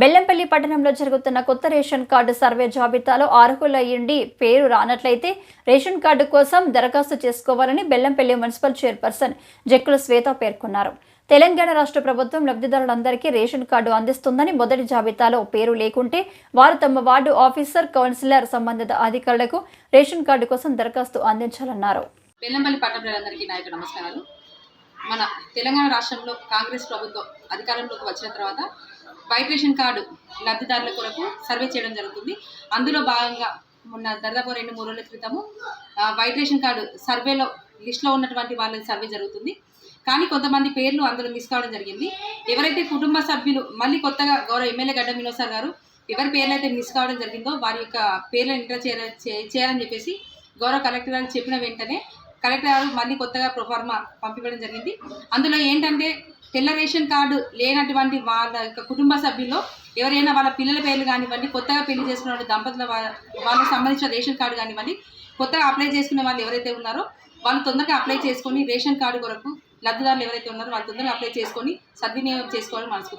బెల్లంపల్లి పట్టణంలో జరుగుతున్న కొత్త రేషన్ కార్డు సర్వే జాబితాలో అర్హులయ్యండి పేరు రానట్లయితే రేషన్ కార్డు కోసం దరఖాస్తు చేసుకోవాలని బెల్లంపల్లి మున్సిపల్ చైర్పర్సన్ జక్కుల శ్వేత పేర్కొన్నారు. తెలంగాణ రాష్ట్ర ప్రభుత్వం లబ్ధిదారులందరికీ రేషన్ కార్డు అందిస్తుందని మొదటి జాబితాలో పేరు లేకుంటే వారు తమ వార్డు ఆఫీసర్ కౌన్సిలర్ సంబంధిత అధికారులకు రేషన్ కార్డు కోసం దరఖాస్తు అందించాలన్నారు. బెల్లంపల్లి పట్టణ ప్రజలందరికీ నా యొక్క నమస్కారాలు. మన తెలంగాణ రాష్ట్రంలో కాంగ్రెస్ ప్రభుత్వం అధికారంలోకి వచ్చిన తర్వాత వైట్ రేషన్ కార్డు లబ్ధిదారుల కొరకు సర్వే చేయడం జరుగుతుంది. అందులో భాగంగా మొన్న దాదాపు రెండు మూడు రోజుల క్రితము వైబ్రేషన్ వైట్ రేషన్ కార్డు సర్వేలో లిస్ట్లో ఉన్నటువంటి వాళ్ళ సర్వే జరుగుతుంది. కానీ కొంతమంది పేర్లు అందులో మిస్ కావడం జరిగింది. ఎవరైతే కుటుంబ సభ్యులు మళ్ళీ కొత్తగా గౌరవ ఎమ్మెల్యే గడ్డ వినోద్ సార్ గారు ఎవరి పేర్లు అయితే మిస్ కావడం జరిగిందో వారి యొక్క పేర్లను ఇంటర్ చే- చేయాలని చెప్పేసి గౌరవ కలెక్టర్ గారు చెప్పిన వెంటనే కలెక్టర్ గారు మళ్ళీ కొత్తగా ప్రొఫార్మా పంపించడం జరిగింది. అందులో ఏంటంటే తెల్ల రేషన్ కార్డు లేనటువంటి వాళ్ళ యొక్క కుటుంబ సభ్యుల్లో ఎవరైనా వాళ్ళ పిల్లల పేర్లు కానివ్వండి కొత్తగా పెళ్ళి చేసుకున్న దంపతుల వాళ్ళకి సంబంధించిన రేషన్ కార్డు కానివ్వండి కొత్తగా అప్లై చేసుకునే వాళ్ళు ఎవరైతే ఉన్నారో వాళ్ళు తొందరగా అప్లై చేసుకొని రేషన్ కార్డు కొరకు లబ్ధిదారులు ఎవరైతే ఉన్నారో వాళ్ళు తొందరగా అప్లై చేసుకొని సద్వినియోగం చేసుకోవాలని మనసు